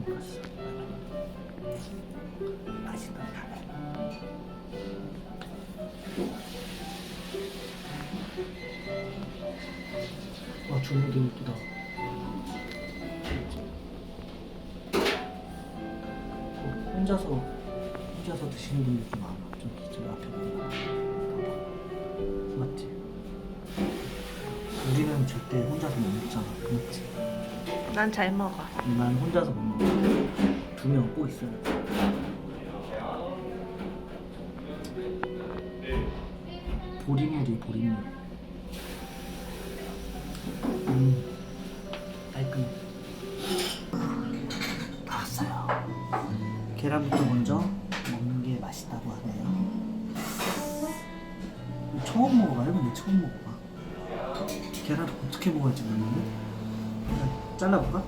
라면 라면 먹었어 맛있다 라면 와 주문 되게 예쁘다 어, 혼자서 혼자서 드시는 분들 좀 많아 좀 저기 앞에 맞지? 우리는 절대 혼자서 못 먹잖아 맞지? 난 잘 먹어. 난 혼자서 못 먹어. 두 명 꼭 있어야 돼. 보리물이 보리물. 음, 깔끔해. 다 왔어요. 계란부터 먼저 먹는 게 맛있다고 하네요. 처음 먹어봐요? 근데 처음 먹어봐. 계란을 어떻게 먹어야지 모르는데. 잘라볼까?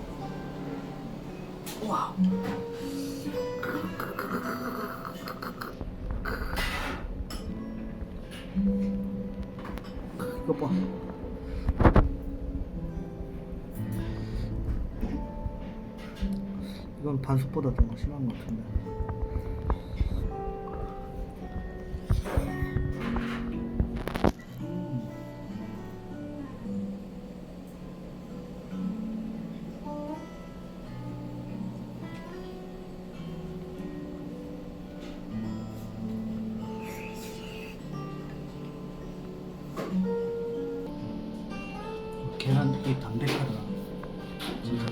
와. 이거 봐. 이건 반숙보다 좀 심한 것 같은데. 계란 되게 담백하다. 진짜.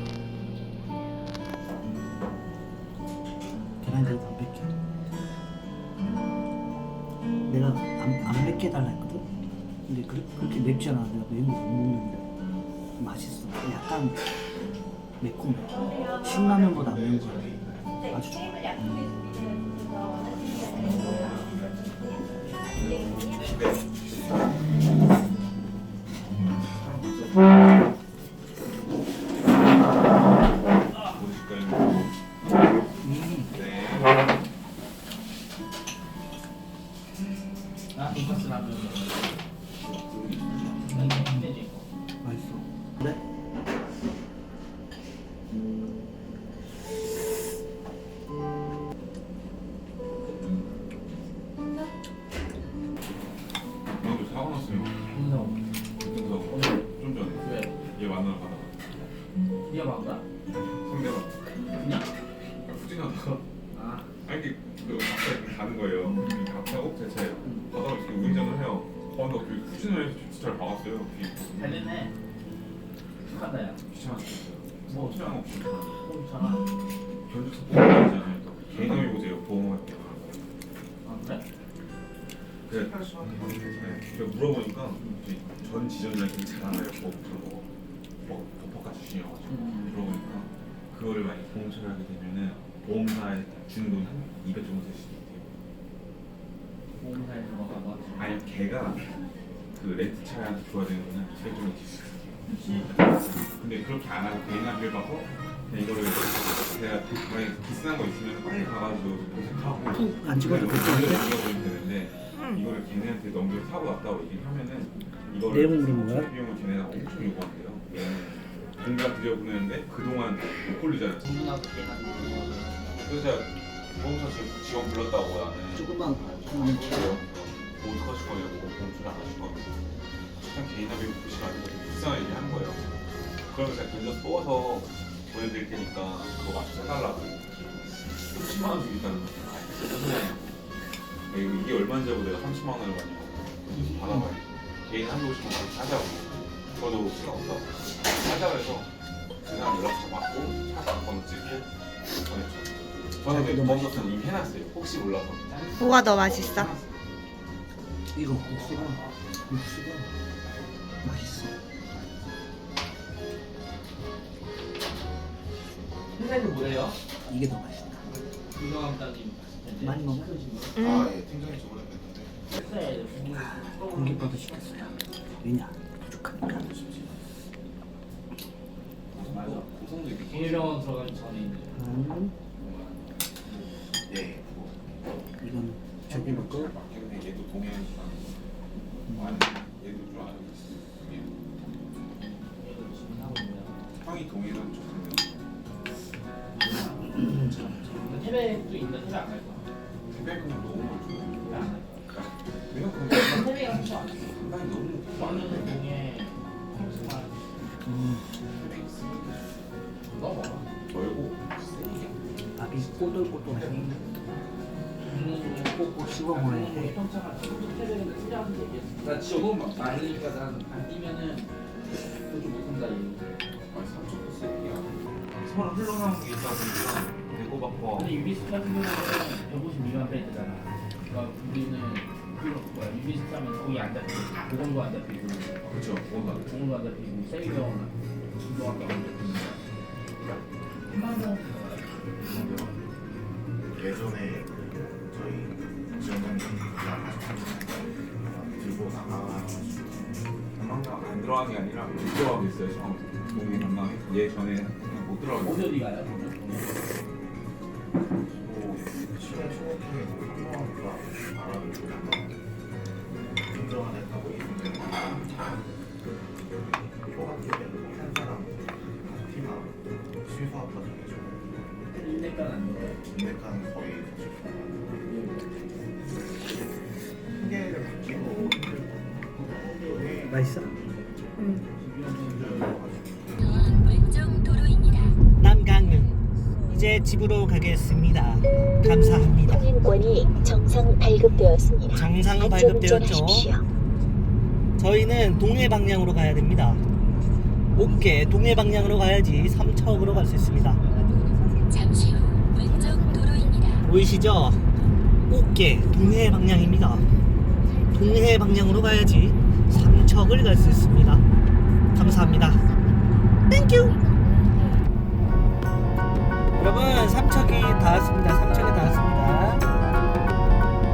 계란이 되게 담백해. 내가 안, 안 맵게 해달라 했거든? 근데 그, 그렇게 맵지 않아. 내가 매운 거 못 먹는데. 맛있어. 약간 매콤해. 신라면보다 안 매운 거야. 아주 좋아. 아, 맛있어. 그래? 사고 났어요. 그래서 오늘 좀 전에 왜? 얘 만나러 가다가 위험한가? 뒤에 잘 됐네. 축하다, 야. 귀찮았어요. 뭐, 소장 없이 괜찮아. 견주차 보험이잖아요. 또 개인의 보세요. 보험할 때. 아, 그래? 그래. 그래서 물어보니까 저희 전 지점장 되게 잘 알아요. 뭐 그런 거, 뭐 법학과 출신이어가지고 음. 물어보니까 그거를 만약 보험처를 하게 되면은 보험사에 주는 돈이 한200 정도 될 수도 있대요. 보험사에 들어가 봐. 아니 걔가 그 렌트 차량한테 줘야 되는 거는 200 정도 될수 있대요. 근데 그렇게 안 하고 개인 합의를 봐서 그냥 이거를 제가 만약에 비싼 거 있으면 빨리 가가지고 검색하고 툭안 찍어도 괜찮은데? 넘겨버리면 되는데 이거를 걔네한테 넘겨 사고 났다고 얘기를 하면은 이거를 내용 거야? 비용을 걔네가 엄청 요구한대요. 왜냐면 공장 들여보내는데 그동안 못 깨가지고. 그래서 제가 보험사 지금 직원 불렀다고 나는 조금만 뭐 어떡하실 거냐고 보험처를 안 하실 거냐고 그냥 개인합의 보시면 안 되고 불쌍하게 얘기하는 거예요. 그러면 제가 견적 뽑아서 보내드릴 테니까 그거 맞춰서 해달라고 30만 원 주겠다는 거예요. 아, 이거 이게 얼마인지 알고 내가 30만 원을 받냐고 받아봐야 개인 한 50만 원 하자고. 저도 시간 없다고 하자고 해서 그 사람 연락처 받고 차 번호 찍고 보냈죠. 저는 근데 보험사는 이미 해놨어요. 혹시 몰라서. 뭐가 더 맛있어? 이거 국수가 국수가 맛있어. 회사에서 뭐예요? 이게 더 맛있다. 유명한 따님. 많이 먹어? 음. 아예 팀장이 저번에 뵀는데 회사에 공깃밥도 시켰어요. 왜냐? 부족하니까. 맞아. 고성도 이렇게 동일병원 들어가기 전에 있는. 음, 예 저기 먹고 맞겠네 얘도 아니 얘도 좀 알고 있어. 형이 동해는 좋던데. 태백도 있는데 태백 안갈 거야. 너무 안갈 거야. 내가 그냥 태백이랑 혹시 안 해? 상당히 너무 저는 동해 너무. 멀고 세게. 밥이 꼬들꼬들해. 음, 꼭꼭 씹어 먹어야 돼. 평창을 태백은 뛰라는 얘기했어. 나 지금 막 말리니까 난안 뛰면은 좀 못한다. 서로 흘러나오는 게 있다 보니까 대고 받고 근데 유비스 같은 경우는 150 미만 페이트잖아. 그러니까 우리는 그런 뭐야 유비스 하면 거의 안 잡히고 보건도 안 잡히고 그렇죠. 뭔가 공도 안 잡히고 세이병 기도학교 안 잡히고 한만 원 예전에 안 들어가는 게 아니라 못 들어가고 있어요. 처음 동해 전망에 얘 전에 그냥 못 들어가고 있어요. 어디 가요? 뭐 시간 초반에 한번가 맛있어? 왼쪽 도로입니다. 남강릉 이제 집으로 가겠습니다. 감사합니다. 통행권이 정상 발급되었습니다. 정상 발급되었죠. 저희는 동해 방향으로 가야 됩니다. 옥계 동해 방향으로 가야지 삼척으로 갈 수 있습니다. 잠시 후 왼쪽 도로입니다. 보이시죠? 옥계 동해 방향입니다. 동해 방향으로 가야지 삼척을 갈 수 있습니다. 감사합니다. 땡큐. 여러분 삼척이 다 왔습니다. 삼척이 다 왔습니다.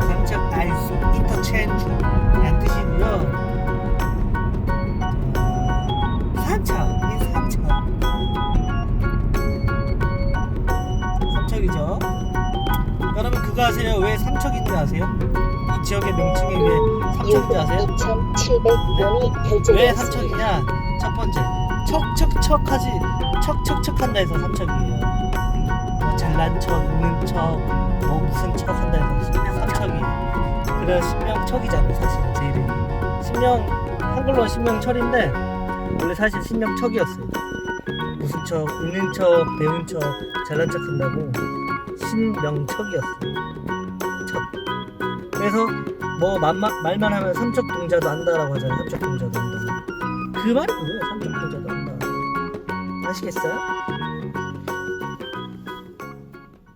삼척 알수 인터체인지 란 뜻이고요. 어, 아세요? 왜 삼척인지 아세요? 이 지역의 명칭이 왜 삼척인지 아세요? 2,700원이 왜 결제되었습니다. 삼척이냐? 첫 번째, 척척척하지, 척척척한다 해서 삼척이에요. 뭐 잘난 척, 있는 척, 뭐 무슨 척 한다 해서 삼척이에요. 그래 신명척이잖아요, 사실은 제 이름이. 신명 한글로 신명철인데 원래 사실 신명척이었어요. 무슨 척, 있는 척, 배운 척, 잘난 척 한다고 신명척이었어요. 척. 그래서 뭐 말만, 말만 하면 삼척 동자도 안다라고 하잖아요. 삼척 동자도 안다. 그 말이 그거예요. 삼척 동자도 안다. 아시겠어요?